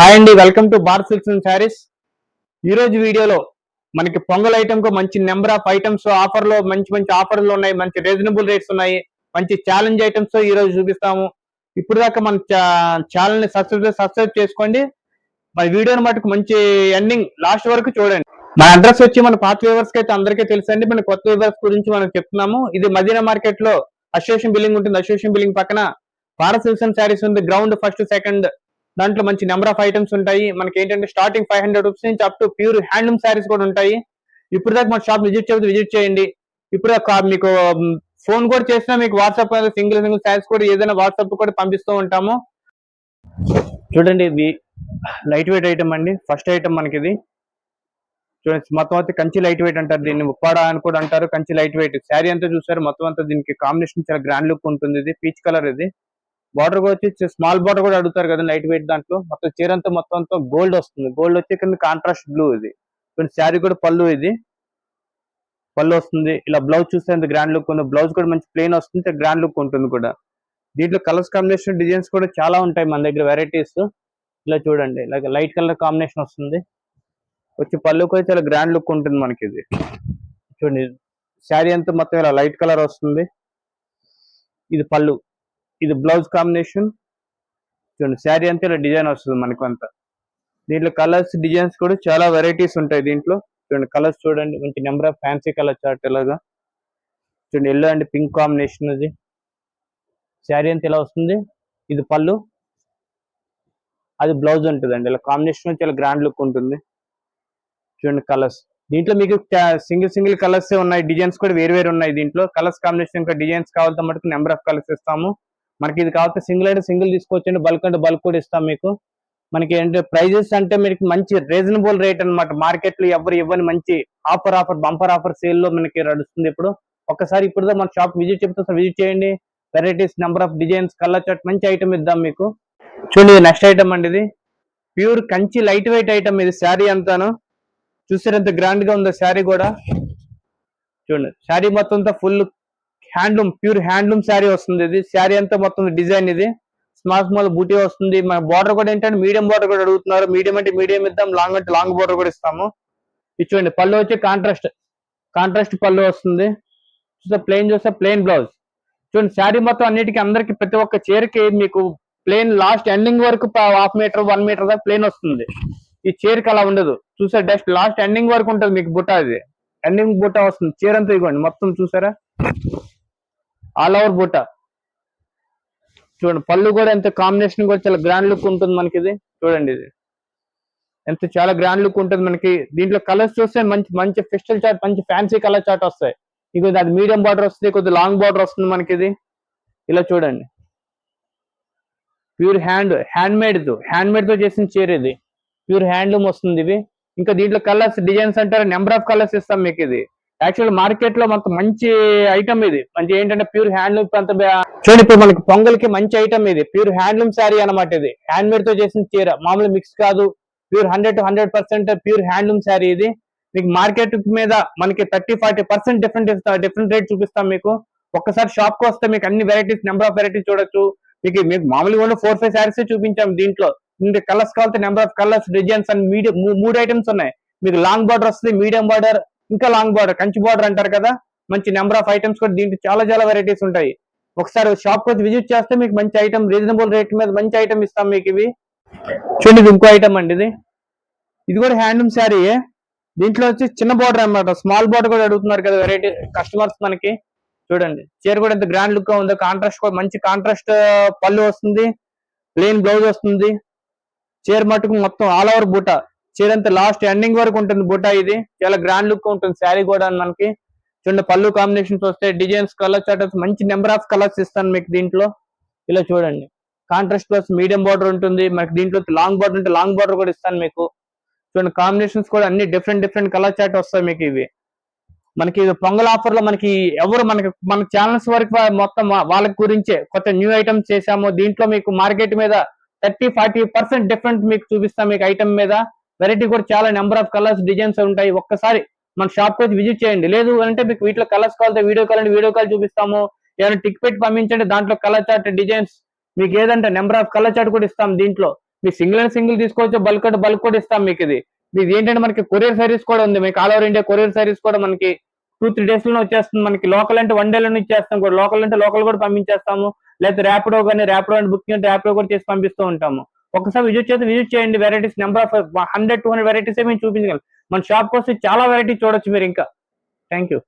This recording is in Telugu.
హాయ్ అండి welcome to bar silks and sarees ఈరోజు వీడియోలో మనకి పొంగల్ ఐటమ్కు మంచి నెంబర్ ఆఫ్ ఐటమ్స్ ఆఫర్లో మంచి మంచి ఆఫర్లు ఉన్నాయి మంచి రీజనబుల్ రేట్స్ ఉన్నాయి మంచి ఛాలెంజ్ ఐటమ్స్ ఈ రోజు చూపిస్తాము. ఇప్పుడు దాకా మన ఛానల్ని సబ్స్క్రైబ్ సబ్స్క్రైబ్ చేసుకోండి. మన వీడియోని మటుకు మంచి ఎండింగ్ లాస్ట్ వరకు చూడండి. మన అడ్రస్ వచ్చి మన పాత వ్యూవర్స్కి అయితే అందరికీ తెలుసండి. మన కొత్త వ్యూవర్స్ గురించి మనం చెప్తున్నాము. ఇది మదీనా మార్కెట్లో అసోసియేషన్ బిల్డింగ్ ఉంటుంది. అసోసియేషన్ బిల్డింగ్ పక్కన భారత్ సిల్క్స్ శారీస్ ఉంది. గ్రౌండ్ ఫస్ట్ సెకండ్ దాంట్లో మంచి నెంబర్ ఆఫ్ ఐటమ్స్ ఉంటాయి. మనకి ఏంటంటే స్టార్టింగ్ ఫైవ్ హండ్రెడ్ రూపీస్ నుంచి up to pure handloom sarees కూడా ఉంటాయి. ఇప్పుడు దాకా మన షాప్ విజిట్ చేస్తే విజిట్ చేయండి. ఇప్పుడు దాకా మీకు ఫోన్ కూడా చేసినా మీకు వాట్సాప్ సింగిల్ సింగిల్ శారీస్ కూడా ఏదైనా వాట్సాప్ కూడా పంపిస్తూ ఉంటాము. చూడండి ఇది లైట్ వెయిట్ ఐటమ్ అండి ఫస్ట్ ఐటమ్ మనకి ఇది చూడండి మొత్తం అయితే కంచి లైట్ వెయిట్ అంటారు. దీన్ని ఉప్పాడ అని కూడా అంటారు. కంచి లైట్ వెయిట్ శారీ అంతా చూసారు. మొత్తం అంతా దీనికి కాంబినేషన్ చాలా గ్రాండ్ లుక్ ఉంటుంది. ఇది పీచ్ కలర్ ఇది. బార్డర్ వచ్చి స్మాల్ బార్డర్ కూడా అడుగుతారు కదా లైట్ వెయిట్ దాంట్లో. మొత్తం చీర అంతా మొత్తం అంతా గోల్డ్ వస్తుంది. గోల్డ్ వచ్చి కింద కాంట్రాస్ట్ బ్లూ ఇది. శారీ కూడా పళ్ళు ఇది. పళ్ళు వస్తుంది. ఇలా బ్లౌజ్ చూస్తే ఎంత గ్రాండ్ లుక్ ఉంది. బ్లౌజ్ కూడా మంచి ప్లెయిన్ వస్తుంది. గ్రాండ్ లుక్ ఉంటుంది కూడా. దీంట్లో కలర్స్ కాంబినేషన్ డిజైన్స్ కూడా చాలా ఉంటాయి మన దగ్గర వెరైటీస్ ఇలా చూడండి. ఇలా లైట్ కలర్ కాంబినేషన్ వస్తుంది. వచ్చి పళ్ళుకు అయితే చాలా గ్రాండ్ లుక్ ఉంటుంది మనకి ఇది. చూడండి. శారీ అంతా మొత్తం ఇలా లైట్ కలర్ వస్తుంది. ఇది పళ్ళు. ఇది బ్లౌజ్ కాంబినేషన్. చూడండి శారీ అంతా ఇలా డిజైన్ వస్తుంది మనకు అంతా దీంట్లో కలర్స్ డిజైన్స్ కూడా చాలా వెరైటీస్ ఉంటాయి దీంట్లో. చూడండి కలర్స్ చూడండి మంచి number of fancy colour chart ఇలాగా చూడండి ఎల్లో అండ్ పింక్ కాంబినేషన్ అది. శారీ అంతా ఇలా వస్తుంది. ఇది పళ్ళు. అది బ్లౌజ్ ఉంటుందండి. ఇలా కాంబినేషన్ చాలా గ్రాండ్ లుక్ ఉంటుంది. చూడండి కలర్స్. దీంట్లో మీకు సింగిల్ సింగిల్ కలర్స్ ఉన్నాయి. డిజైన్స్ కూడా వేరు వేరు ఉన్నాయి దీంట్లో. కలర్స్ కాంబినేషన్ ఇంకా డిజైన్స్ కావాలంటే మటుకు నెంబర్ ఆఫ్ కలర్స్ ఇస్తాము. మనకి ఇది కావాలంటే సింగిల్ అయితే సింగిల్ తీసుకొచ్చండి బల్క్ అంటే బల్క్ కూడా ఇస్తాం మీకు. మనకి ఏంటంటే ప్రైజెస్ అంటే మీకు మంచి రీజనబుల్ రేట్ అనమాట మార్కెట్లో ఎవరు ఇవ్వని మంచి ఆఫర్ ఆఫర్ బంపర్ ఆఫర్ సేల్లో మనకి నడుస్తుంది ఇప్పుడు. ఒక్కసారి ఇప్పుడు మన షాప్ విజిట్ చెప్తే విజిట్ చేయండి. Varieties number of designs colour chart మంచి ఐటమ్ ఇద్దాం మీకు. చూడండి నెక్స్ట్ ఐటమ్ అండి ఇది. Pure Kanchi light weight item ఇది శారీ అంతాను. చూసారు ఎంత గ్రాండ్గా ఉందో శారీ కూడా. చూడండి శారీ మొత్తం అంతా full handloom pure handloom saree వస్తుంది ఇది. శారీ అంతా మొత్తం డిజైన్ ఇది. స్మాల్ స్మాల్ బూటీ వస్తుంది. మన బార్డర్ కూడా ఏంటంటే మీడియం బార్డర్ కూడా అడుగుతున్నారు. మీడియం అంటే మీడియం ఇద్దాం లాంగ్ అంటే లాంగ్ బార్డర్ కూడా ఇస్తాము. ఇది చూడండి పళ్ళు వచ్చి కాంట్రాస్ట్. కాంట్రాస్ట్ పళ్ళు వస్తుంది. చూస్తే ప్లెయిన్ చూస్తే ప్లెయిన్ బ్లౌజ్. చూడండి శారీ మొత్తం అన్నిటికీ అందరికి ప్రతి ఒక్క చీరకి మీకు ప్లెయిన్ లాస్ట్ ఎండింగ్ వరకు హాఫ్ మీటర్ వన్ మీటర్ దాకా ప్లెయిన్ వస్తుంది. ఈ చీరకి అలా ఉండదు. చూసా డస్ట్ లాస్ట్ ఎండింగ్ వరకు ఉంటుంది మీకు బుట్ట అది ఎండింగ్ బుట్ట వస్తుంది. చీర అంతా ఇవ్వండి మొత్తం చూసారా? ఆల్ ఓవర్ బుట్ట చూడండి పళ్ళు కూడా ఎంత కాంబినేషన్ కూడా చాలా గ్రాండ్ లుక్ ఉంటుంది మనకి ఇది చూడండి ఇది. ఎంత చాలా గ్రాండ్ లుక్ ఉంటుంది మనకి. దీంట్లో కలర్స్ చూస్తే మంచి మంచి ఫెస్టల్ చార్ట్ మంచి ఫ్యాన్సీ కలర్ చార్ట్ వస్తాయి. ఇంకో అది మీడియం బార్డర్ వస్తుంది కొద్ది లాంగ్ బార్డర్ వస్తుంది మనకి ఇది ఇలా చూడండి. Pure hand hand made hand మేడ్తో చేసిన చీర ఇది. ప్యూర్ హ్యాండ్లూమ్ వస్తుంది ఇవి ఇంకా దీంట్లో కలర్స్ డిజైన్స్ అంటారు నెంబర్ ఆఫ్ కలర్స్ ఇస్తాం మీకు ఇది. యాక్చువల్ మార్కెట్లో మనకు మంచి ఐటమ్ ఇది. మంచి ఏంటంటే ప్యూర్ హ్యాండ్లూమ్ అంత చూడండి ఇప్పుడు మనకి పొంగల్కి మంచి ఐటమ్ ఇది. ప్యూర్ హ్యాండ్లూమ్ శారీ అనమాట ఇది. హ్యాండ్ మేడ్తో చేసిన చీర. మామూలు మిక్స్ కాదు. Pure hundred to hundred percent pure handloom saree ఇది. మీకు మార్కెట్ మీద మనకి థర్టీ ఫార్టీ పర్సెంట్ డిఫరెంట్ ఇస్తాం డిఫరెంట్ రేట్ చూపిస్తాం మీకు. ఒక్కసారి షాప్కు వస్తే మీకు అన్ని వెరైటీస్ నెంబర్ ఆఫ్ వెరైటీస్ చూడొచ్చు. మీకు మీకు మామూలుగా ఫోర్ ఫైవ్ శారీస్ చూపించాం దీంట్లో. ఇంకా కలర్స్ కావాలంటే number of colours designs and medium మూడు ఐటమ్స్ ఉన్నాయి. మీకు లాంగ్ బార్డర్ వస్తుంది మీడియం బార్డర్ ఇంకా లాంగ్ బార్డర్ కంచి బార్డర్ అంటారు కదా? మంచి నెంబర్ ఆఫ్ ఐటమ్స్ కూడా దీంట్లో చాలా చాలా వెరైటీస్ ఉంటాయి. ఒకసారి షాప్ వచ్చి విజిట్ చేస్తే మీకు మంచి ఐటమ్ రీజనబుల్ రేట్ మీద మంచి ఐటమ్ ఇస్తాం మీకు ఇవి. చూడండి ఇది ఇంకో ఐటమ్ అండి ఇది. ఇది కూడా హ్యాండ్లూమ్ శారీ దీంట్లో వచ్చి చిన్న బార్డర్ అన్నమాట. స్మాల్ బార్డర్ కూడా అడుగుతున్నారు కదా వెరైటీ కస్టమర్స్ మనకి. చూడండి. చీర కూడా ఎంత గ్రాండ్ లుక్గా ఉందో కాంట్రాస్ట్ కూడా మంచి కాంట్రాస్ట్ పళ్ళు వస్తుంది. ప్లెయిన్ బ్లౌజ్ వస్తుంది. చీర మటుకు మొత్తం ఆల్ ఓవర్ బూట. చీర అంతా లాస్ట్ ఎండింగ్ వరకు ఉంటుంది బుట్ట ఇది. చాలా గ్రాండ్ లుక్ ఉంటుంది శారీ కూడా మనకి. చూడండి పళ్ళు కాంబినేషన్స్ వస్తాయి. డిజైన్స్ కలర్ చార్టర్స్ మంచి నెంబర్ ఆఫ్ కలర్స్ ఇస్తాను మీకు దీంట్లో. ఇలా చూడండి. కాంట్రాస్ట్ ప్లస్ మీడియం బార్డర్ ఉంటుంది. మనకి దీంట్లో లాంగ్ బార్డర్ ఉంటే లాంగ్ బార్డర్ కూడా ఇస్తాను మీకు. చూడండి కాంబినేషన్స్ కూడా అన్ని డిఫరెంట్ డిఫరెంట్ కలర్ చార్ట్ వస్తాయి మీకు ఇవి. మనకి పొంగల్ ఆఫర్లో మనకి ఎవరు మనకి మన ఛానల్స్ వరకు మొత్తం వాళ్ళకి గురించే కొత్త న్యూ ఐటమ్స్ చేసాము దీంట్లో మీకు మార్కెట్ మీద థర్టీ ఫార్టీ పర్సెంట్ డిఫరెంట్ మీకు చూపిస్తాం మీకు ఐటమ్ మీద. వెరైటీ కూడా చాలా నెంబర్ ఆఫ్ కలర్స్ డిజైన్స్ ఉంటాయి. ఒక్కసారి మన షాప్ వచ్చి విజిట్ చేయండి. లేదు అంటే మీకు వీటిలో కలర్స్ కావాలంటే వీడియో కాల్ అంటే వీడియో కాల్ చూపిస్తాము. ఏమైనా టిక్ పెట్టి పంపించండి దాంట్లో కలర్ చార్ట్ డిజైన్స్ మీకు ఏదంటే నెంబర్ ఆఫ్ కలర్ చార్ట్ కూడా ఇస్తాం దీంట్లో. మీ సింగిల్ అండ్ సింగిల్ తీసుకోవచ్చు బల్క్ అంటే బల్క్ కూడా ఇస్తాం మీకు ఇది. మీది ఏంటంటే మనకి కొరియర్ సర్వీస్ కూడా ఉంది. మీకు all over India courier service కూడా మనకి టూ త్రీ డేస్లోనే వచ్చేస్తుంది. మనకి లోకల్ అంటే వన్ డే లోనే ఇచ్చేస్తాం కూడా. లోకల్ అంటే లోకల్ కూడా పంపించేస్తాము. లేకపోతే ర్యాపిడో కానీ ర్యాపిడో అంటే బుకింగ్ అంటే ర్యాపిడో కూడా చేసి పంపిస్తూ ఉంటాము. ఒకసారి విజిట్ చేస్తే విజిట్ చేయండి varieties number of hundred two hundred varieties మేము చూపించగలం. మన షాప్ వస్తే చాలా వెరైటీ చూడొచ్చు మీరు ఇంకా. Thank you